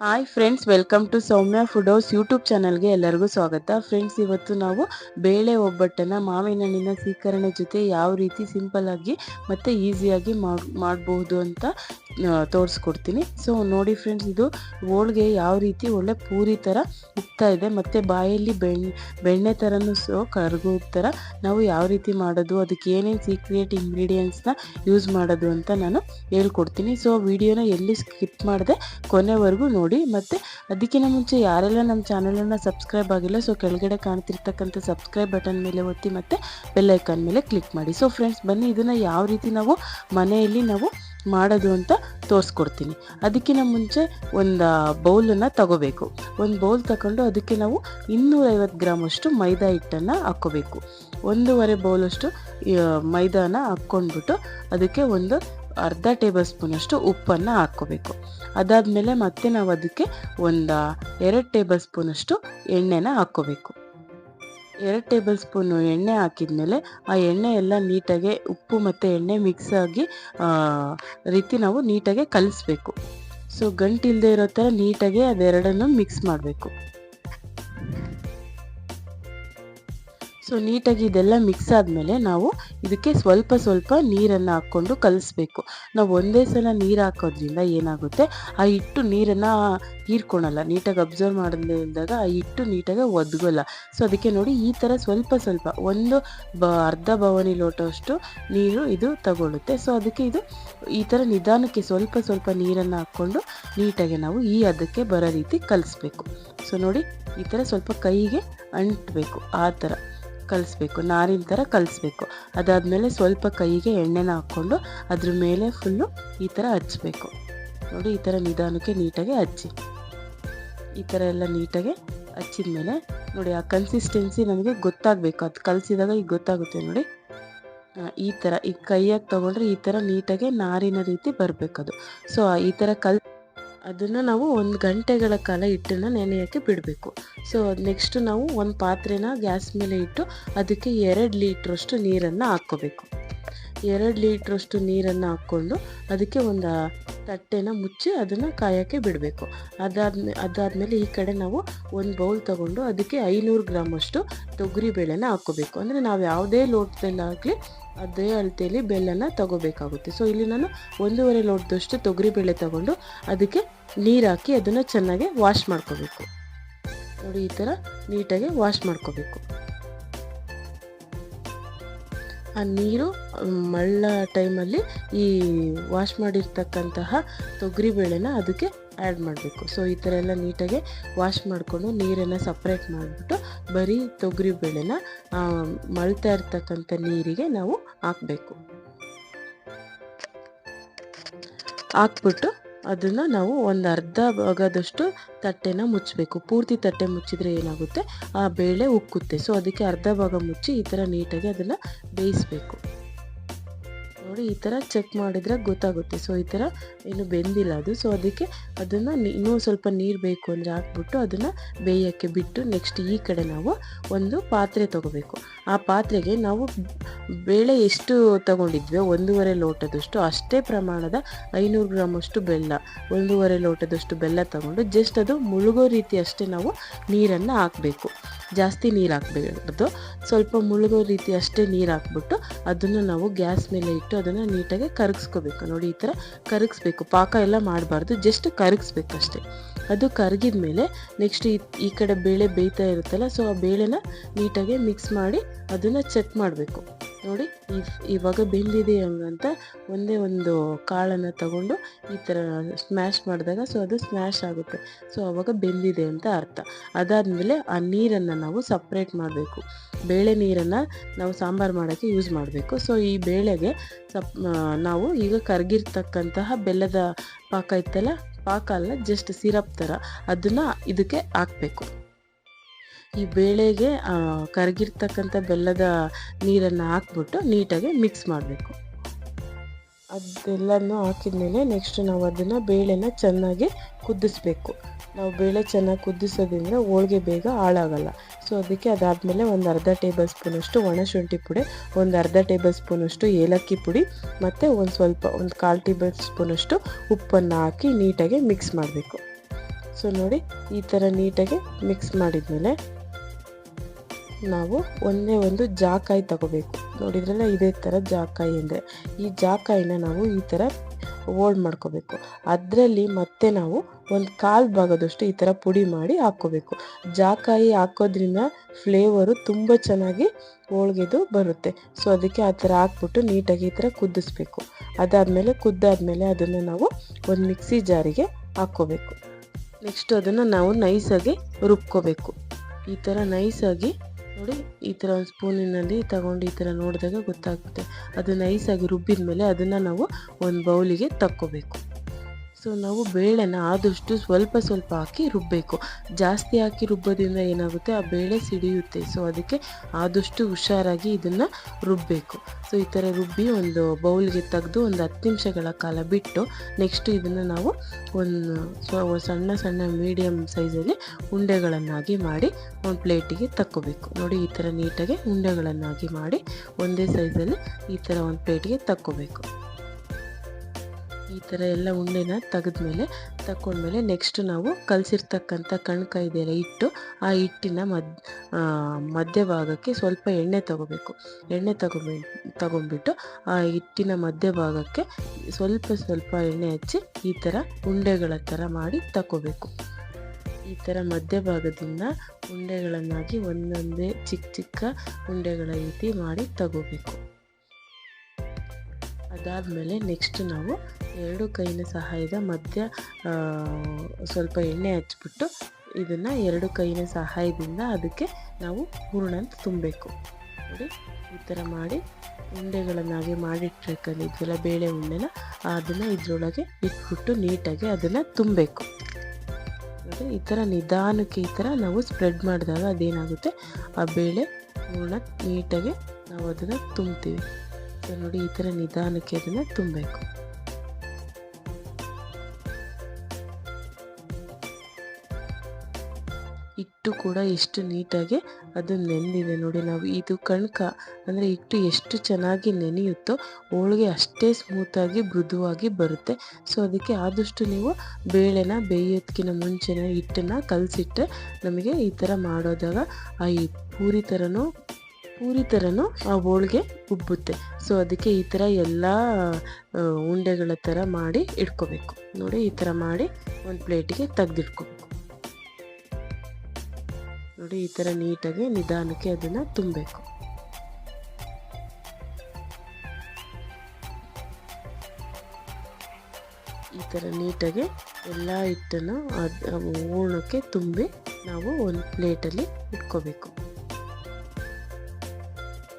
Hi friends welcome to Soumya food house YouTube ಚಾನಲ್ಗೆ ಎಲ್ಲರಿಗೂ ಸ್ವಾಗತ. ಫ್ರೆಂಡ್ಸ್ ಇವತ್ತು ನಾವು ಬೇಳೆ ಒಬ್ಬಟ್ಟನ್ನು, ಮಾವಿನ ಹಣ್ಣಿನ ಸೀಕರಣೆ ಜೊತೆ ಯಾವ ರೀತಿ ಸಿಂಪಲ್ ಆಗಿ ಮತ್ತು ಈಸಿಯಾಗಿ ಮಾಡಬಹುದು ಅಂತ ತೋರಿಸ್ಕೊಡ್ತೀನಿ. ಸೊ ನೋಡಿ ಫ್ರೆಂಡ್ಸ್ ಇದು ಹೋಳಿಗೆ ಯಾವ ರೀತಿ ಒಳ್ಳೆ ಪೂರಿ ಥರ ಉಕ್ತಾ ಇದೆ, ಮತ್ತು ಬಾಯಲ್ಲಿ ಬೆಣ್ಣೆ ಬೆಣ್ಣೆ ಥರನೂ ಸೊ ಕರಗೋ ಥರ ನಾವು ಯಾವ ರೀತಿ ಮಾಡೋದು, ಅದಕ್ಕೆ ಏನೇನು ಸೀಕ್ರೆಟ್ ಇಂಗ್ರೀಡಿಯೆಂಟ್ಸ್ನ ಯೂಸ್ ಮಾಡೋದು ಅಂತ ನಾನು ಹೇಳ್ಕೊಡ್ತೀನಿ. ಸೊ ವಿಡಿಯೋನ ಎಲ್ಲಿ ಸ್ಕಿಪ್ ಮಾಡಿದೆ ಕೊನೆವರೆಗೂ ನೋಡಿ. ಮತ್ತು ಅದಕ್ಕಿಂತ ಮುಂಚೆ ಯಾರೆಲ್ಲ ನಮ್ಮ ಚಾನಲನ್ನು ಸಬ್ಸ್ಕ್ರೈಬ್ ಆಗಿಲ್ಲ, ಸೊ ಕೆಳಗಡೆ ಕಾಣ್ತಿರ್ತಕ್ಕಂಥ ಸಬ್ಸ್ಕ್ರೈಬ್ ಬಟನ್ ಮೇಲೆ ಒತ್ತಿ ಮತ್ತು ಬೆಲ್ಲೈಕನ್ ಮೇಲೆ ಕ್ಲಿಕ್ ಮಾಡಿ. ಸೊ ಫ್ರೆಂಡ್ಸ್, ಬನ್ನಿ ಇದನ್ನು ಯಾವ ರೀತಿ ನಾವು ಮನೆಯಲ್ಲಿ ನಾವು ಮಾಡೋದು ಅಂತ ತೋರಿಸ್ಕೊಡ್ತೀನಿ. ಅದಕ್ಕಿಂತ ಮುಂಚೆ ಒಂದು ಬೌಲನ್ನು ತಗೋಬೇಕು. ಒಂದು ಬೌಲ್ ತಗೊಂಡು ಅದಕ್ಕೆ ನಾವು ಇನ್ನೂರೈವತ್ತು ಗ್ರಾಮಷ್ಟು ಮೈದಾ ಹಿಟ್ಟನ್ನು ಹಾಕ್ಕೋಬೇಕು. ಒಂದೂವರೆ ಬೌಲಷ್ಟು ಮೈದಾನ ಹಾಕ್ಕೊಂಡ್ಬಿಟ್ಟು ಅದಕ್ಕೆ ಒಂದು ಅರ್ಧ ಟೇಬಲ್ ಸ್ಪೂನಷ್ಟು ಉಪ್ಪನ್ನು ಹಾಕ್ಕೋಬೇಕು. ಅದಾದಮೇಲೆ ಮತ್ತೆ ನಾವು ಅದಕ್ಕೆ ಒಂದು ಎರಡು ಟೇಬಲ್ ಸ್ಪೂನಷ್ಟು ಎಣ್ಣೆನ ಹಾಕ್ಕೋಬೇಕು. ಎರಡು ಟೇಬಲ್ ಸ್ಪೂನು ಎಣ್ಣೆ ಹಾಕಿದ್ಮೇಲೆ ಆ ಎಣ್ಣೆ ಎಲ್ಲ ನೀಟಾಗಿ ಉಪ್ಪು ಮತ್ತು ಎಣ್ಣೆ ಮಿಕ್ಸ್ ಆಗಿ ರೀತಿ ನಾವು ನೀಟಾಗಿ ಕಲಿಸ್ಬೇಕು. ಸೊ ಗಂಟಿಲ್ಲದೆ ಇರೋ ಥರ ನೀಟಾಗಿ ಅದೆರಡನ್ನು ಮಿಕ್ಸ್ ಮಾಡಬೇಕು. ಸೊ ನೀಟಾಗಿ ಇದೆಲ್ಲ ಮಿಕ್ಸ್ ಆದಮೇಲೆ ನಾವು ಇದಕ್ಕೆ ಸ್ವಲ್ಪ ಸ್ವಲ್ಪ ನೀರನ್ನು ಹಾಕ್ಕೊಂಡು ಕಲಿಸ್ಬೇಕು. ನಾವು ಒಂದೇ ಸಲ ನೀರು ಹಾಕೋದ್ರಿಂದ ಏನಾಗುತ್ತೆ? ಆ ಹಿಟ್ಟು ನೀರನ್ನು ಹೀರ್ಕೊಳಲ್ಲ. ನೀಟಾಗಿ ಅಬ್ಸರ್ವ್ ಮಾಡಿದಾಗ ಆ ಹಿಟ್ಟು ನೀಟಾಗಿ ಒದ್ಗೋಲ್ಲ. ಸೊ ಅದಕ್ಕೆ ನೋಡಿ ಈ ಥರ ಸ್ವಲ್ಪ ಸ್ವಲ್ಪ ಒಂದು ಬ, ಅರ್ಧ ಭವನಿ ಲೋಟಷ್ಟು ನೀರು ಇದು ತಗೊಳ್ಳುತ್ತೆ. ಸೊ ಅದಕ್ಕೆ ಇದು ಈ ಥರ ನಿಧಾನಕ್ಕೆ ಸ್ವಲ್ಪ ಸ್ವಲ್ಪ ನೀರನ್ನು ಹಾಕ್ಕೊಂಡು ನೀಟಾಗಿ ನಾವು ಈ ಅದಕ್ಕೆ ಬರೋ ರೀತಿ ಕಲಿಸ್ಬೇಕು. ಸೊ ನೋಡಿ ಈ ಥರ ಸ್ವಲ್ಪ ಕೈಗೆ ಅಂಟಬೇಕು. ಆ ಥರ ಕಲಿಸ್ಬೇಕು, ನಾರಿನ ಥರ ಕಲಿಸ್ಬೇಕು. ಅದಾದಮೇಲೆ ಸ್ವಲ್ಪ ಕೈಗೆ ಎಣ್ಣೆನ ಹಾಕ್ಕೊಂಡು ಅದ್ರ ಮೇಲೆ ಫುಲ್ಲು ಈ ಥರ ಹಚ್ಚಬೇಕು ನೋಡಿ ಈ ಥರ ನಿಧಾನಕ್ಕೆ ನೀಟಾಗಿ ಹಚ್ಚಿ. ಈ ಥರ ಎಲ್ಲ ನೀಟಾಗಿ ಹಚ್ಚಿದ ಮೇಲೆ ನೋಡಿ ಆ ಕನ್ಸಿಸ್ಟೆನ್ಸಿ ನಮಗೆ ಗೊತ್ತಾಗಬೇಕು. ಅದು ಕಲಿಸಿದಾಗ ಈಗ ಗೊತ್ತಾಗುತ್ತೆ ನೋಡಿ. ಈ ಥರ ಈ ಕೈಯಾಗಿ ತೊಗೊಂಡ್ರೆ ಈ ಥರ ನೀಟಾಗಿ ನಾರಿನ ರೀತಿ ಬರಬೇಕದು. ಸೊ ಈ ಥರ ಕಲ್ ಅದನ್ನು ನಾವು ಒಂದು ಗಂಟೆಗಳ ಕಾಲ ಹಿಟ್ಟನ್ನು ನೆನೆಯೋಕ್ಕೆ ಬಿಡಬೇಕು. ಸೊ ನೆಕ್ಸ್ಟ್ ನಾವು ಒಂದು ಪಾತ್ರೆನ ಗ್ಯಾಸ್ ಮೇಲೆ ಇಟ್ಟು ಅದಕ್ಕೆ ಎರಡು ಲೀಟ್ರಷ್ಟು ನೀರನ್ನು ಹಾಕ್ಕೋಬೇಕು. ಎರಡು ಲೀಟ್ರಷ್ಟು ನೀರನ್ನು ಹಾಕ್ಕೊಂಡು ಅದಕ್ಕೆ ಒಂದು ತಟ್ಟೆನ ಮುಚ್ಚಿ ಅದನ್ನು ಕಾಯೋಕ್ಕೆ ಬಿಡಬೇಕು. ಅದಾದ್ಮೇ ಅದಾದಮೇಲೆ ಈ ಕಡೆ ನಾವು ಒಂದು ಬೌಲ್ ತೊಗೊಂಡು ಅದಕ್ಕೆ ಐನೂರು ಗ್ರಾಮಷ್ಟು ತೊಗರಿ ಬೇಳೆನ ಹಾಕ್ಕೋಬೇಕು. ಅಂದರೆ ನಾವು ಯಾವುದೇ ಲೋಟದಲ್ಲಾಗಲಿ ಅದೇ ಅಳತೆಯಲ್ಲಿ ಬೆಲ್ಲನ ತಗೋಬೇಕಾಗುತ್ತೆ. ಸೊ ಇಲ್ಲಿ ನಾನು ಒಂದೂವರೆ ಲೋಟದಷ್ಟು ತೊಗರಿಬೇಳೆ ತಗೊಂಡು ಅದಕ್ಕೆ ನೀರು ಹಾಕಿ ಅದನ್ನು ಚೆನ್ನಾಗಿ ವಾಶ್ ಮಾಡ್ಕೋಬೇಕು. ನೋಡಿ, ಈ ಥರ ನೀಟಾಗಿ ವಾಶ್ ಮಾಡ್ಕೋಬೇಕು. ಆ ನೀರು ಮಳ್ಳ ಟೈಮಲ್ಲಿ ಈ ವಾಶ್ ಮಾಡಿರ್ತಕ್ಕಂತಹ ತೊಗರಿಬೇಳೆನ ಅದಕ್ಕೆ ಆ್ಯಡ್ ಮಾಡಬೇಕು. ಸೊ ಈ ಥರ ಎಲ್ಲ ನೀಟಾಗಿ ವಾಶ್ ಮಾಡಿಕೊಂಡು ನೀರನ್ನು ಸಪ್ರೇಟ್ ಮಾಡಿಬಿಟ್ಟು ಬರೀ ತೊಗರಿ ಬೇಳೆನ ಮಳ್ತಾ ಇರ್ತಕ್ಕಂಥ ನೀರಿಗೆ ನಾವು ಹಾಕಬೇಕು. ಹಾಕ್ಬಿಟ್ಟು ಅದನ್ನು ನಾವು ಒಂದು ಅರ್ಧ ಭಾಗದಷ್ಟು ತಟ್ಟೆನ ಮುಚ್ಚಬೇಕು ಪೂರ್ತಿ ತಟ್ಟೆ ಮುಚ್ಚಿದ್ರೆ ಏನಾಗುತ್ತೆ? ಆ ಬೇಳೆ ಉಕ್ಕುತ್ತೆ. ಸೊ ಅದಕ್ಕೆ ಅರ್ಧ ಭಾಗ ಮುಚ್ಚಿ ಈ ಥರ ನೀಟಾಗಿ ಅದನ್ನು ಬೇಯಿಸಬೇಕು. ನೋಡಿ ಈ ಥರ ಚೆಕ್ ಮಾಡಿದರೆ ಗೊತ್ತಾಗುತ್ತೆ. ಸೊ ಈ ಥರ ಏನು ಬೆಂದಿಲ್ಲ ಅದು. ಸೊ ಅದಕ್ಕೆ ಅದನ್ನು ಇನ್ನೂ ಸ್ವಲ್ಪ ನೀರು ಬೇಕು ಅಂದರೆ ಹಾಕ್ಬಿಟ್ಟು ಅದನ್ನು ಬೇಯೋಕ್ಕೆ ಬಿಟ್ಟು ನೆಕ್ಸ್ಟ್ ಈ ಕಡೆ ನಾವು ಒಂದು ಪಾತ್ರೆ ತೊಗೋಬೇಕು. ಆ ಪಾತ್ರೆಗೆ ನಾವು ಬೇಳೆ ಎಷ್ಟು ತಗೊಂಡಿದ್ವಿ ಒಂದೂವರೆ ಲೋಟದಷ್ಟು, ಅಷ್ಟೇ ಪ್ರಮಾಣದ ಐನೂರು ಗ್ರಾಮಷ್ಟು ಬೆಲ್ಲ, ಒಂದೂವರೆ ಲೋಟದಷ್ಟು ಬೆಲ್ಲ ತಗೊಂಡು ಜಸ್ಟ್ ಅದು ಮುಳುಗೋ ರೀತಿ ಅಷ್ಟೇ ನಾವು ನೀರನ್ನು ಹಾಕಬೇಕು. ಜಾಸ್ತಿ ನೀರು ಹಾಕಬೇಕು ಸ್ವಲ್ಪ ಮುಳುಗೋ ರೀತಿ ಅಷ್ಟೇ ನೀರು ಹಾಕ್ಬಿಟ್ಟು ಅದನ್ನು ನಾವು ಗ್ಯಾಸ್ ಮೇಲೆ ಇಟ್ಟು ಅದನ್ನು ನೀಟಾಗಿ ಕರಗಿಸ್ಕೋಬೇಕು. ನೋಡಿ, ಈ ಥರ ಕರಗಿಸ್ಬೇಕು. ಪಾಕ ಎಲ್ಲ ಮಾಡಬಾರ್ದು. ಜಸ್ಟ್ ಕರಗಿಸ್ಬೇಕಷ್ಟೆ ಅದು ಕರಗಿದ ಮೇಲೆ ನೆಕ್ಸ್ಟ್ ಈ ಕಡೆ ಬೇಳೆ ಬೇಯ್ತಾ ಇರುತ್ತಲ್ಲ ಸೊ ಆ ಬೇಳೆನ ನೀಟಾಗಿ ಮಿಕ್ಸ್ ಮಾಡಿ ಅದನ್ನು ಚೆಕ್ ಮಾಡಬೇಕು. ನೋಡಿ ಇವಾಗ ಬೆಂದಿದೆ ಹಂಗಂತ ಒಂದೇ ಒಂದು ಕಾಳನ್ನು ತಗೊಂಡು ಈ ಥರ ಸ್ಮ್ಯಾಶ್ ಮಾಡಿದಾಗ ಸೊ ಅದು ಸ್ಮ್ಯಾಶ್ ಆಗುತ್ತೆ. ಸೊ ಅವಾಗ ಬೆಂದಿದೆ ಅಂತ ಅರ್ಥ. ಅದಾದಮೇಲೆ ಆ ನೀರನ್ನು ನಾವು ಸಪ್ರೇಟ್ ಮಾಡಬೇಕು. ಬೇಳೆ ನೀರನ್ನು ನಾವು ಸಾಂಬಾರು ಮಾಡೋಕ್ಕೆ ಯೂಸ್ ಮಾಡಬೇಕು. ಸೊ ಈ ಬೇಳೆಗೆ ಸಪ್ ನಾವು ಈಗ ಕರಗಿರ್ತಕ್ಕಂತಹ ಬೆಲ್ಲದ ಪಾಕ ಇತ್ತಲ್ಲ ಪಾಕ ಅಲ್ಲ ಜಸ್ಟ್ ಸಿರಪ್ ಥರ, ಅದನ್ನು ಇದಕ್ಕೆ ಹಾಕಬೇಕು. ಈ ಬೇಳೆಗೆ ಕರಗಿರ್ತಕ್ಕಂಥ ಬೆಲ್ಲದ ನೀರನ್ನು ಹಾಕ್ಬಿಟ್ಟು ನೀಟಾಗಿ ಮಿಕ್ಸ್ ಮಾಡಬೇಕು. ಅದೆಲ್ಲನೂ ಹಾಕಿದ್ಮೇಲೆ ನೆಕ್ಸ್ಟ್ ನಾವು ಅದನ್ನು ಬೇಳೆನ ಚೆನ್ನಾಗಿ ಕುದಿಸ್ಬೇಕು. ನಾವು ಬೇಳೆ ಚೆನ್ನಾಗಿ ಕುದಿಸೋದ್ರಿಂದ ಹೋಳಿಗೆ ಬೇಗ ಹಾಳಾಗಲ್ಲ. ಸೊ ಅದಕ್ಕೆ ಅದಾದಮೇಲೆ ಒಂದು ಅರ್ಧ ಟೇಬಲ್ ಸ್ಪೂನಷ್ಟು ಒಣಶುಂಠಿ ಪುಡಿ, ಒಂದು ಅರ್ಧ ಟೇಬಲ್ ಸ್ಪೂನಷ್ಟು ಏಲಕ್ಕಿ ಪುಡಿ, ಮತ್ತು ಒಂದು ಸ್ವಲ್ಪ, ಒಂದು ಕಾಲು ಟೇಬಲ್ ಸ್ಪೂನಷ್ಟು ಉಪ್ಪನ್ನು ಹಾಕಿ ನೀಟಾಗಿ ಮಿಕ್ಸ್ ಮಾಡಬೇಕು. ಸೊ ನೋಡಿ ಈ ಥರ ನೀಟಾಗಿ ಮಿಕ್ಸ್ ಮಾಡಿದ್ಮೇಲೆ ನಾವು ಒಂದೇ ಒಂದು ಜಾಕಾಯಿ ತಗೋಬೇಕು. ನೋಡಿದ್ರಲ್ಲ ಇದೇ ಥರ ಜಾಕಾಯಿ ಅಂದರೆ. ಈ ಜಾಕಾಯಿನ ನಾವು ಈ ಥರ ಓಲ್ಡ್ ಮಾಡ್ಕೋಬೇಕು. ಅದರಲ್ಲಿ ಮತ್ತೆ ನಾವು ಒಂದು ಕಾಲು ಭಾಗದಷ್ಟು ಈ ಥರ ಪುಡಿ ಮಾಡಿ ಹಾಕ್ಕೋಬೇಕು. ಜಾಕಾಯಿ ಹಾಕೋದ್ರಿಂದ ಫ್ಲೇವರು ತುಂಬ ಚೆನ್ನಾಗಿ ಹೋಳ್ಗೆದು ಬರುತ್ತೆ. ಸೊ ಅದಕ್ಕೆ ಆ ಥರ ಹಾಕ್ಬಿಟ್ಟು ನೀಟಾಗಿ ಈ ಥರ ಕುದಿಸ್ಬೇಕು. ಅದಾದಮೇಲೆ, ಕುದ್ದಾದಮೇಲೆ ಅದನ್ನು ನಾವು ಒಂದು ಮಿಕ್ಸಿ ಜಾರಿಗೆ ಹಾಕ್ಕೋಬೇಕು. ನೆಕ್ಸ್ಟ್ ಅದನ್ನು ನಾವು ನೈಸಾಗಿ ರುಬ್ಕೋಬೇಕು. ಈ ಥರ ನೈಸಾಗಿ ನೋಡಿ ಈ ಥರ ಒಂದು ಸ್ಪೂನಿನಲ್ಲಿ ತಗೊಂಡು ಈ ಥರ ನೋಡಿದಾಗ ಗೊತ್ತಾಗುತ್ತೆ. ಅದು ನೈಸಾಗಿ ರುಬ್ಬಿದ ಮೇಲೆ ಅದನ್ನು ನಾವು ಒಂದು ಬೌಲಿಗೆ ತಕ್ಕೋಬೇಕು. ಸೊ ನಾವು ಬೇಳೆನ ಆದಷ್ಟು ಸ್ವಲ್ಪ ಸ್ವಲ್ಪ ಹಾಕಿ ರುಬ್ಬಬೇಕು ಜಾಸ್ತಿ ಹಾಕಿ ರುಬ್ಬೋದ್ರಿಂದ ಏನಾಗುತ್ತೆ? ಆ ಬೇಳೆ ಸಿಡಿಯುತ್ತೆ. ಸೊ ಅದಕ್ಕೆ ಆದಷ್ಟು ಹುಷಾರಾಗಿ ಇದನ್ನು ರುಬ್ಬಬೇಕು ಸೊ ಈ ಥರ ರುಬ್ಬಿ ಒಂದು ಬೌಲ್ಗೆ ತೆಗೆದು ಒಂದು ಹತ್ತು ನಿಮಿಷಗಳ ಕಾಲ ಬಿಟ್ಟು ನೆಕ್ಸ್ಟ್ ಇದನ್ನು ನಾವು ಒಂದು ಸಣ್ಣ ಸಣ್ಣ ಮೀಡಿಯಮ್ ಸೈಜಲ್ಲಿ ಉಂಡೆಗಳನ್ನಾಗಿ ಮಾಡಿ ಒಂದು ಪ್ಲೇಟಿಗೆ ತಕ್ಕೋಬೇಕು. ನೋಡಿ ಈ ಥರ ನೀಟಾಗಿ ಉಂಡೆಗಳನ್ನಾಗಿ ಮಾಡಿ ಒಂದೇ ಸೈಜಲ್ಲಿ ಈ ಥರ ಒಂದು ಪ್ಲೇಟಿಗೆ ತಕ್ಕೋಬೇಕು. ಈ ಥರ ಎಲ್ಲ ಉಂಡೆನ ತೆಗೆದ್ಮೇಲೆ ತಗೊಂಡ್ಮೇಲೆ ನೆಕ್ಸ್ಟ್ ನಾವು ಕಲಸಿರ್ತಕ್ಕಂಥ ಕಣ್ಕ ಇದೆಯಲ್ಲ ಹಿಟ್ಟು ಆ ಹಿಟ್ಟಿನ ಮದ್ ಮಧ್ಯಭಾಗಕ್ಕೆ ಸ್ವಲ್ಪ ಎಣ್ಣೆ ತಗೋಬೇಕು. ಎಣ್ಣೆ ತಗೊಂಬಿ ತಗೊಂಡ್ಬಿಟ್ಟು ಆ ಹಿಟ್ಟಿನ ಮಧ್ಯಭಾಗಕ್ಕೆ ಸ್ವಲ್ಪ ಸ್ವಲ್ಪ ಎಣ್ಣೆ ಹಚ್ಚಿ ಈ ಥರ ಉಂಡೆಗಳ ಥರ ಮಾಡಿ ತಗೋಬೇಕು ಈ ಥರ ಮಧ್ಯಭಾಗದಿಂದ ಉಂಡೆಗಳನ್ನಾಗಿ ಒಂದೊಂದೇ ಚಿಕ್ಕ ಚಿಕ್ಕ ಉಂಡೆಗಳ ರೀತಿ ಮಾಡಿ ತಗೋಬೇಕು. ಅದಾದಮೇಲೆ ನೆಕ್ಸ್ಟ್ ನಾವು ಎರಡು ಕೈನ ಸಹಾಯದ ಮಧ್ಯ ಸ್ವಲ್ಪ ಎಣ್ಣೆ ಹಚ್ಬಿಟ್ಟು ಇದನ್ನು ಎರಡು ಕೈನ ಸಹಾಯದಿಂದ ಅದಕ್ಕೆ ನಾವು ಹೂರಣ ತುಂಬಬೇಕು. ನೋಡಿ, ಈ ಥರ ಮಾಡಿ ಉಂಡೆಗಳನ್ನಾಗಿ ಮಾಡಿಟ್ಟಿರ್ಕೊಂಡಿದ್ವಲ್ಲ ಬೇಳೆ ಉಂಡೆನ, ಅದನ್ನು ಇದರೊಳಗೆ ಇಟ್ಬಿಟ್ಟು ನೀಟಾಗಿ ಅದನ್ನು ತುಂಬಬೇಕು. ನೋಡಿ, ಈ ಥರ ನಿಧಾನಕ್ಕೆ ಈ ಥರ ನಾವು ಸ್ಪ್ರೆಡ್ ಮಾಡಿದಾಗ ಅದೇನಾಗುತ್ತೆ? ಆ ಬೇಳೆ ಹೂರ್ಣ ನೀಟಾಗಿ ನಾವು ಅದನ್ನು ತುಂಬ್ತೀವಿ ನೋಡಿ, ಈ ಥರ ನಿಧಾನಕ್ಕೆ ಅದನ್ನು ತುಂಬಬೇಕು. ಹಿಟ್ಟು ಕೂಡ ಎಷ್ಟು ನೀಟಾಗಿ ಅದು ನೆಂದಿದೆ ನೋಡಿ ನಾವು ಇದು ಕಣ್ಕ, ಅಂದರೆ ಹಿಟ್ಟು ಎಷ್ಟು ಚೆನ್ನಾಗಿ ನೆನೆಯುತ್ತೋ ಹೋಳಿಗೆ ಅಷ್ಟೇ ಸ್ಮೂತಾಗಿ ಮೃದುವಾಗಿ ಬರುತ್ತೆ. ಸೊ ಅದಕ್ಕೆ ಆದಷ್ಟು ನೀವು ಬೇಳೆನ ಬೇಯೋದಕ್ಕಿಂತ ಮುಂಚೆನೇ ಹಿಟ್ಟನ್ನು ಕಲಸಿಟ್ಟು ನಮಗೆ ಈ ಥರ ಮಾಡೋದಾಗ ಆ ಪೂರಿ ಥರನೂ ಪೂರಿ ಥರನೂ ಆ ಹೋಳಿಗೆ ಉಬ್ಬುತ್ತೆ. ಸೊ ಅದಕ್ಕೆ ಈ ಥರ ಎಲ್ಲ ಉಂಡೆಗಳ ಥರ ಮಾಡಿ ಇಟ್ಕೋಬೇಕು. ನೋಡಿ ಈ ಥರ ಮಾಡಿ ಒಂದು ಪ್ಲೇಟಿಗೆ ತೆಗ್ದಿಟ್ಕೋಬೇಕು. ನೋಡಿ, ಈ ಥರ ನೀಟಾಗಿ ನಿಧಾನಕ್ಕೆ ಅದನ್ನು ತುಂಬಬೇಕು. ಈ ಥರ ನೀಟಾಗಿ ಎಲ್ಲ ಹಿಟ್ಟನ್ನು ಅದು ಹೂರ್ಣಕ್ಕೆ ತುಂಬಿ ನಾವು ಒಂದು ಪ್ಲೇಟಲ್ಲಿ ಇಟ್ಕೋಬೇಕು.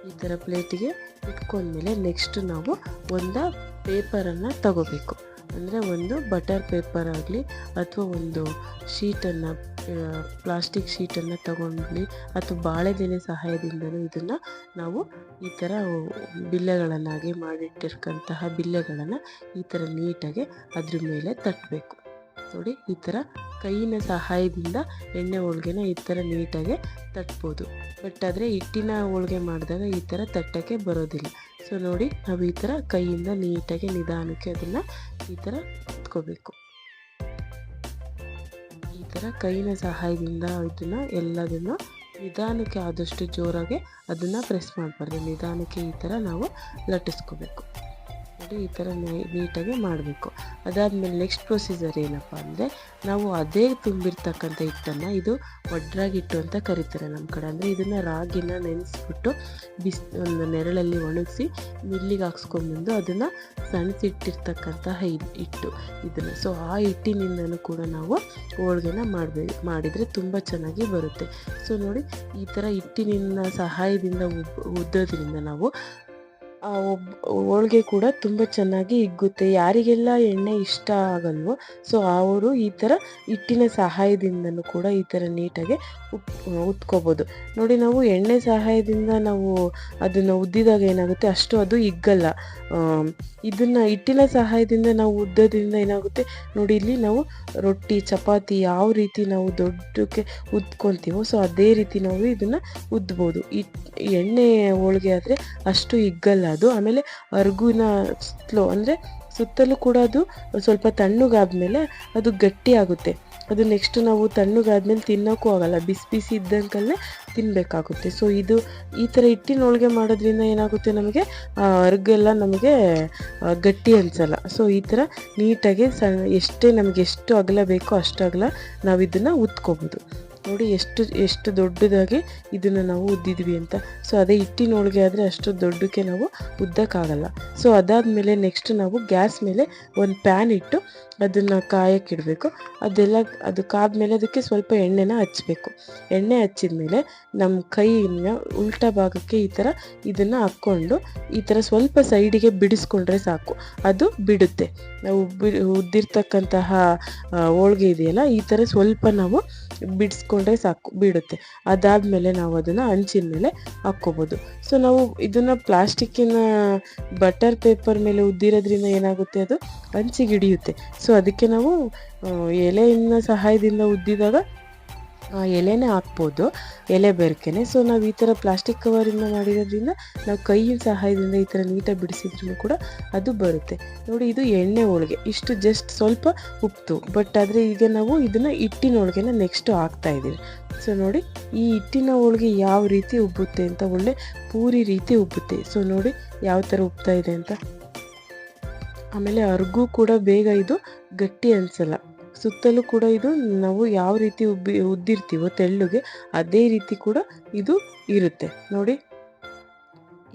ಈ ಥರ ಪ್ಲೇಟಿಗೆ ಇಟ್ಕೊಂಡ್ಮೇಲೆ ನೆಕ್ಸ್ಟ್ ನಾವು ಒಂದು ಪೇಪರನ್ನು ತಗೋಬೇಕು. ಅಂದರೆ ಒಂದು ಬಟರ್ ಪೇಪರ್ ಆಗಲಿ ಅಥವಾ ಒಂದು ಶೀಟನ್ನು ಪ್ಲಾಸ್ಟಿಕ್ ಶೀಟನ್ನು ತಗೊಂಡ್ಲಿ ಅಥವಾ ಬಾಳೆದೆಲೆ ಸಹಾಯದಿಂದಲೂ ಇದನ್ನು ನಾವು ಈ ಥರ ಬಿಲ್ಲೆಗಳನ್ನಾಗಿ ಮಾಡಿಟ್ಟಿರ್ತಕ್ಕಂತಹ ಬಿಲ್ಲೆಗಳನ್ನು ಈ ಥರ ನೀಟಾಗಿ ಅದ್ರ ಮೇಲೆ ತಟ್ಟಬೇಕು ನೋಡಿ, ಈ ಥರ ಕೈಯಿನ ಸಹಾಯದಿಂದ ಎಣ್ಣೆ ಹೋಳ್ಗೆನ ಈ ಥರ ನೀಟಾಗಿ ತಟ್ಬೋದು. ಬಟ್ ಆದರೆ ಹಿಟ್ಟಿನ ಹೋಳ್ಗೆ ಮಾಡಿದಾಗ ಈ ಥರ ತಟ್ಟಕ್ಕೆ ಬರೋದಿಲ್ಲ. ಸೊ ನೋಡಿ, ನಾವು ಈ ಥರ ಕೈಯಿಂದ ನೀಟಾಗಿ ನಿಧಾನಕ್ಕೆ ಅದನ್ನು ಈ ಥರ ಎತ್ಕೋಬೇಕು ಈ ಥರ ಕೈಯಿನ ಸಹಾಯದಿಂದ ಇದನ್ನು ಎಲ್ಲದನ್ನು ನಿಧಾನಕ್ಕೆ ಆದಷ್ಟು ಜೋರಾಗಿ ಅದನ್ನು ಪ್ರೆಸ್ ಮಾಡಬಾರ್ದು. ನಿಧಾನಕ್ಕೆ ಈ ಥರ ನಾವು ಲಟ್ಟಿಸ್ಕೋಬೇಕು. ನೋಡಿ ಈ ಥರ ನೀಟಾಗಿ ಮಾಡಬೇಕು. ಅದಾದಮೇಲೆ ನೆಕ್ಸ್ಟ್ ಪ್ರೊಸೀಜರ್ ಏನಪ್ಪ ಅಂದರೆ, ನಾವು ಅದೇ ತುಂಬಿರ್ತಕ್ಕಂಥ ಹಿಟ್ಟನ್ನು ಇದು ಒಡ್ರಾಗಿಟ್ಟು ಅಂತ ಕರೀತಾರೆ ನಮ್ಮ ಕಡೆ. ಅಂದರೆ ಇದನ್ನು ರಾಗಿನ ನೆನೆಸ್ಬಿಟ್ಟು ಬಿಸ್, ಒಂದು ನೆರಳಲ್ಲಿ ಒಣಗಿಸಿ ಮಿಲ್ಲಿಗೆ ಹಾಕ್ಸ್ಕೊಂಡ್ಬಂದು ಅದನ್ನು ಸಣಸಿಟ್ಟಿರ್ತಕ್ಕಂತಹ ಹಿಟ್ಟು ಇದನ್ನು. ಸೊ ಆ ಹಿಟ್ಟಿನಿಂದನೂ ಕೂಡ ನಾವು ಹೋಳ್ಗೆನ ಮಾಡಬೇಕು ಮಾಡಿದರೆ ತುಂಬ ಚೆನ್ನಾಗಿ ಬರುತ್ತೆ. ಸೊ ನೋಡಿ ಈ ಥರ ಹಿಟ್ಟಿನಿಂದ ಸಹಾಯದಿಂದ ಉದ್ದೋದ್ರಿಂದ ನಾವು ಹೋಳ್ಗೆ ಕೂಡ ತುಂಬ ಚೆನ್ನಾಗಿ ಹಿಗ್ಗುತ್ತೆ. ಯಾರಿಗೆಲ್ಲ ಎಣ್ಣೆ ಇಷ್ಟ ಆಗಲ್ವೋ, ಸೊ ಅವರು ಈ ಥರ ಹಿಟ್ಟಿನ ಸಹಾಯದಿಂದನೂ ಕೂಡ ಈ ಥರ ನೀಟಾಗಿ ಉತ್ಕೋಬೋದು. ನೋಡಿ, ನಾವು ಎಣ್ಣೆ ಸಹಾಯದಿಂದ ನಾವು ಅದನ್ನು ಉದ್ದಿದಾಗ ಏನಾಗುತ್ತೆ, ಅಷ್ಟು ಅದು ಹಿಗ್ಗಲ್ಲ. ಇದನ್ನು ಹಿಟ್ಟಿನ ಸಹಾಯದಿಂದ ನಾವು ಉದ್ದೋದ್ರಿಂದ ಏನಾಗುತ್ತೆ, ನೋಡಿ, ಇಲ್ಲಿ ನಾವು ರೊಟ್ಟಿ, ಚಪಾತಿ ಯಾವ ರೀತಿ ನಾವು ದೊಡ್ಡಕ್ಕೆ ಉದ್ಕೊತೀವೋ ಸೊ ಅದೇ ರೀತಿ ನಾವು ಇದನ್ನು ಉದ್ಬೋದು. ಎಣ್ಣೆ ಹೋಳಿಗೆ ಆದರೆ ಅಷ್ಟು ಹಿಗ್ಗಲ್ಲ. ಅದು ಆಮೇಲೆ ಅರ್ಗುನ ಸುತ್ತಲೂ, ಅಂದರೆ ಸುತ್ತಲೂ ಕೂಡ ಅದು ಸ್ವಲ್ಪ ತಣ್ಣಗಾದ್ಮೇಲೆ ಅದು ಗಟ್ಟಿ ಆಗುತ್ತೆ. ಅದು ನೆಕ್ಸ್ಟ್ ನಾವು ತಣ್ಣಗಾದ್ಮೇಲೆ ತಿನ್ನೋಕ್ಕೂ ಆಗಲ್ಲ, ಬಿಸಿ ಬಿಸಿ ಇದ್ದಂಕಲ್ಲೇ ತಿನ್ನಬೇಕಾಗುತ್ತೆ ಸೊ ಇದು ಈ ಥರ ಹಿಟ್ಟಿನ ಹೋಳಿಗೆ ಮಾಡೋದ್ರಿಂದ ಏನಾಗುತ್ತೆ ನಮಗೆ? ಅರ್ಗೆಲ್ಲ ನಮಗೆ ಗಟ್ಟಿ ಅನಿಸಲ್ಲ. ಸೊ ಈ ಥರ ನೀಟಾಗಿ ಸಣ್ಣ ಎಷ್ಟೇ ನಮಗೆ ಎಷ್ಟು ಅಗಲ ಬೇಕೋ ಅಷ್ಟು ಅಗಲ ನಾವು ಇದನ್ನು ಉತ್ಕೋಬೋದು. ನೋಡಿ ಎಷ್ಟು ಎಷ್ಟು ದೊಡ್ಡದಾಗಿ ಇದನ್ನು ನಾವು ಉದ್ದಿದ್ವಿ ಅಂತ. ಸೊ ಅದೇ ಹಿಟ್ಟಿನ ಹೋಳಿಗೆ ಆದರೆ ಅಷ್ಟು ದೊಡ್ಡಕ್ಕೆ ನಾವು ಉದ್ದಕ್ಕಾಗಲ್ಲ. ಸೊ ಅದಾದಮೇಲೆ ನೆಕ್ಸ್ಟ್ ನಾವು ಗ್ಯಾಸ್ ಮೇಲೆ ಒಂದು ಪ್ಯಾನ್ ಇಟ್ಟು ಅದನ್ನು ಕಾಯಕ್ಕಿಡಬೇಕು ಅದೆಲ್ಲ ಅದು ಕಾದ್ಮೇಲೆ ಅದಕ್ಕೆ ಸ್ವಲ್ಪ ಎಣ್ಣೆನ ಹಚ್ಚಬೇಕು ಎಣ್ಣೆ ಹಚ್ಚಿದ ಮೇಲೆ ನಮ್ಮ ಕೈನ ಉಲ್ಟಾ ಭಾಗಕ್ಕೆ ಈ ಥರ ಇದನ್ನು ಹಾಕ್ಕೊಂಡು, ಈ ಥರ ಸ್ವಲ್ಪ ಸೈಡಿಗೆ ಬಿಡಿಸ್ಕೊಂಡ್ರೆ ಸಾಕು. ಅದು ಬಿಡುತ್ತೆ. ನಾವು ಬಿ, ಉದ್ದಿರ್ತಕ್ಕಂತಹ ಹೋಳ್ಗೆ ಇದೆಯಲ್ಲ, ಈ ಥರ ಸ್ವಲ್ಪ ನಾವು ಬಿಡಿಸ್ಕೊಂಡ್ರೆ ಸಾಕು, ಬಿಡುತ್ತೆ. ಅದಾದಮೇಲೆ ನಾವು ಅದನ್ನು ಹಂಚಿನ ಮೇಲೆ ಹಾಕ್ಕೋಬೋದು. ಸೊ ನಾವು ಇದನ್ನು ಪ್ಲಾಸ್ಟಿಕ್ಕಿನ ಬಟರ್ ಪೇಪರ್ ಮೇಲೆ ಉದ್ದಿರೋದ್ರಿಂದ ಏನಾಗುತ್ತೆ ಅದು? ಹಂಚಿಗೆ ಹಿಡಿಯುತ್ತೆ. ಸೊ ಅದಕ್ಕೆ ನಾವು ಎಲೆಯಿಂದ ಸಹಾಯದಿಂದ ಉದ್ದಿದಾಗ, ಆ, ಎಲೆನೇ ಹಾಕ್ಬೋದು, ಎಲೆ ಬೆರಕೆನೆ. ಸೊ ನಾವು ಈ ಥರ ಪ್ಲಾಸ್ಟಿಕ್ ಕವರಿಂದ ಮಾಡಿರೋದ್ರಿಂದ ನಾವು ಕೈಯಿನ ಸಹಾಯದಿಂದ ಈ ಥರ ನೀಟಾಗಿ ಬಿಡಿಸಿದ್ರೂ ಕೂಡ ಅದು ಬರುತ್ತೆ. ನೋಡಿ, ಇದು ಎಣ್ಣೆ ಹೋಳಿಗೆ. ಇಷ್ಟು ಜಸ್ಟ್ ಸ್ವಲ್ಪ ಉಪ್ತು ಬಟ್ ಆದರೆ ಈಗ ನಾವು ಇದನ್ನು ಹಿಟ್ಟಿನ ಹೋಳಿಗೆನ ನೆಕ್ಸ್ಟು ಹಾಕ್ತಾ ಇದ್ದೀವಿ. ಸೊ ನೋಡಿ, ಈ ಹಿಟ್ಟಿನ ಹೋಳಿಗೆ ಯಾವ ರೀತಿ ಉಬ್ಬುತ್ತೆ ಅಂತ ಒಳ್ಳೆ ಪೂರಿ ರೀತಿ ಉಬ್ಬುತ್ತೆ. ಸೊ ನೋಡಿ, ಯಾವ ಥರ ಉಬ್ತಾ ಇದೆ ಅಂತ. ಆಮೇಲೆ ಅರ್ಗೂ ಕೂಡ ಬೇಗ ಇದು ಗಟ್ಟಿ ಅನ್ಸಲ್ಲ. ಸುತ್ತಲೂ ಕೂಡ ಇದು ನಾವು ಯಾವ ರೀತಿ ಉಬ್ಬಿ, ಉದ್ದಿರ್ತೀವೋ ತೆಳ್ಳುಗೆ ಅದೇ ರೀತಿ ಕೂಡ ಇದು ಇರುತ್ತೆ. ನೋಡಿ,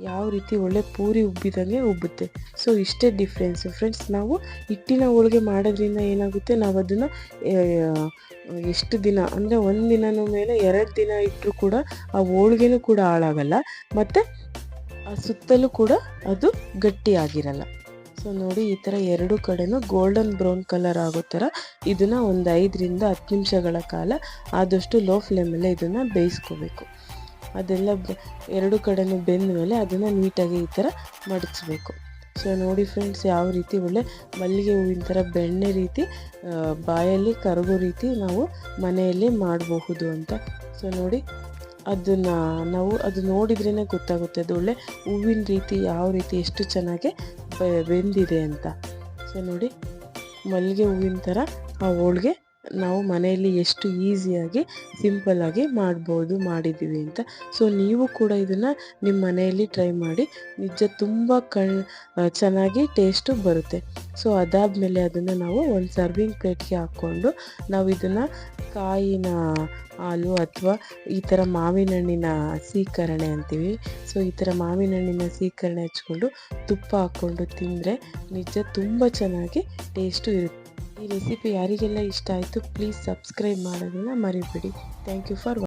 ಯಾವ ರೀತಿ ಒಳ್ಳೆ ಪೂರಿ ಉಬ್ಬಿದಂಗೆ ಉಬ್ಬುತ್ತೆ. ಸೊ ಇಷ್ಟೇ ಡಿಫ್ರೆನ್ಸು ಫ್ರೆಂಡ್ಸ್ ನಾವು ಹಿಟ್ಟಿನ ಹೋಳಿಗೆ ಮಾಡೋದ್ರಿಂದ ಏನಾಗುತ್ತೆ? ನಾವು ಅದನ್ನು ಎಷ್ಟು ದಿನ, ಅಂದರೆ ಒಂದು ದಿನನೂ ಮೇಲೆ ಎರಡು ದಿನ ಇಟ್ಟರೂ ಕೂಡ ಆ ಹೋಳಿಗೆನೂ ಕೂಡ ಹಾಳಾಗಲ್ಲ. ಮತ್ತು ಆ ಸುತ್ತಲೂ ಕೂಡ ಅದು ಗಟ್ಟಿಯಾಗಿರಲ್ಲ ಸೊ ನೋಡಿ, ಈ ಥರ ಎರಡು ಕಡೆನೂ ಗೋಲ್ಡನ್ ಬ್ರೌನ್ ಕಲರ್ ಆಗೋ ಥರ ಇದನ್ನು ಒಂದು ಐದರಿಂದ ಹತ್ತು ನಿಮಿಷಗಳ ಕಾಲ ಆದಷ್ಟು ಲೋ ಫ್ಲೇಮಲ್ಲೇ ಇದನ್ನು ಬೇಯಿಸ್ಕೋಬೇಕು. ಅದೆಲ್ಲ ಎರಡು ಕಡೆನೂ ಬೆಂದ ಮೇಲೆ ಅದನ್ನು ನೀಟಾಗಿ ಈ ಥರ ಮಡಚಬೇಕು. ಸೊ ನೋಡಿ ಫ್ರೆಂಡ್ಸ್ ಯಾವ ರೀತಿ ಒಳ್ಳೆ ಮಲ್ಲಿಗೆ ಹೂವಿನ ಥರ ಬೆಣ್ಣೆ ರೀತಿ ಬಾಯಲ್ಲಿ ಕರಗೋ ರೀತಿ ನಾವು ಮನೆಯಲ್ಲಿ ಮಾಡಬಹುದು ಅಂತ. ಸೊ ನೋಡಿ, ಅದನ್ನು ನಾವು ಅದು ನೋಡಿದ್ರೇ ಗೊತ್ತಾಗುತ್ತೆ ಅದು ಒಳ್ಳೆ ಹೂವಿನ ರೀತಿ, ಯಾವ ರೀತಿ ಎಷ್ಟು ಚೆನ್ನಾಗಿ ಬೆಂದಿದೆ ಅಂತ. ಸೊ ನೋಡಿ ಮಲ್ಲಿಗೆ ಹೂವಿನ ಥರ ಆ ಹೋಳ್ಗೆ ನಾವು ಮನೆಯಲ್ಲಿ ಎಷ್ಟು ಈಸಿಯಾಗಿ ಸಿಂಪಲ್ಲಾಗಿ ಮಾಡ್ಬೋದು, ಮಾಡಿದ್ದೀವಿ ಅಂತ. ಸೊ ನೀವು ಕೂಡ ಇದನ್ನು ನಿಮ್ಮ ಮನೆಯಲ್ಲಿ ಟ್ರೈ ಮಾಡಿ, ನಿಜ ತುಂಬ ಕಣ್ ಚೆನ್ನಾಗಿ ಟೇಸ್ಟು ಬರುತ್ತೆ. ಸೊ ಅದಾದಮೇಲೆ ಅದನ್ನು ನಾವು ಒಂದು ಸರ್ವಿಂಗ್ ಪ್ಲೇಟ್ಗೆ ಹಾಕ್ಕೊಂಡು, ನಾವು ಇದನ್ನು ಕಾಯಿನ ಹಾಲು ಅಥವಾ ಈ ಥರ ಮಾವಿನ ಹಣ್ಣಿನ ಸೀಕರಣೆ ಅಂತೀವಿ. ಸೊ ಈ ಥರ ಮಾವಿನ ಹಣ್ಣಿನ ಸೀಕರಣೆ ಹಚ್ಕೊಂಡು ತುಪ್ಪ ಹಾಕ್ಕೊಂಡು ತಿಂದರೆ ನಿಜ ತುಂಬ ಚೆನ್ನಾಗಿ ಟೇಸ್ಟು ಇರುತ್ತೆ. ಈ ರೆಸಿಪಿ ಯಾರಿಗೆಲ್ಲ ಇಷ್ಟ ಆಯಿತು ಪ್ಲೀಸ್ ಸಬ್ಸ್ಕ್ರೈಬ್ ಮಾಡೋದನ್ನು ಮರಿಬೇಡಿ. Thank you for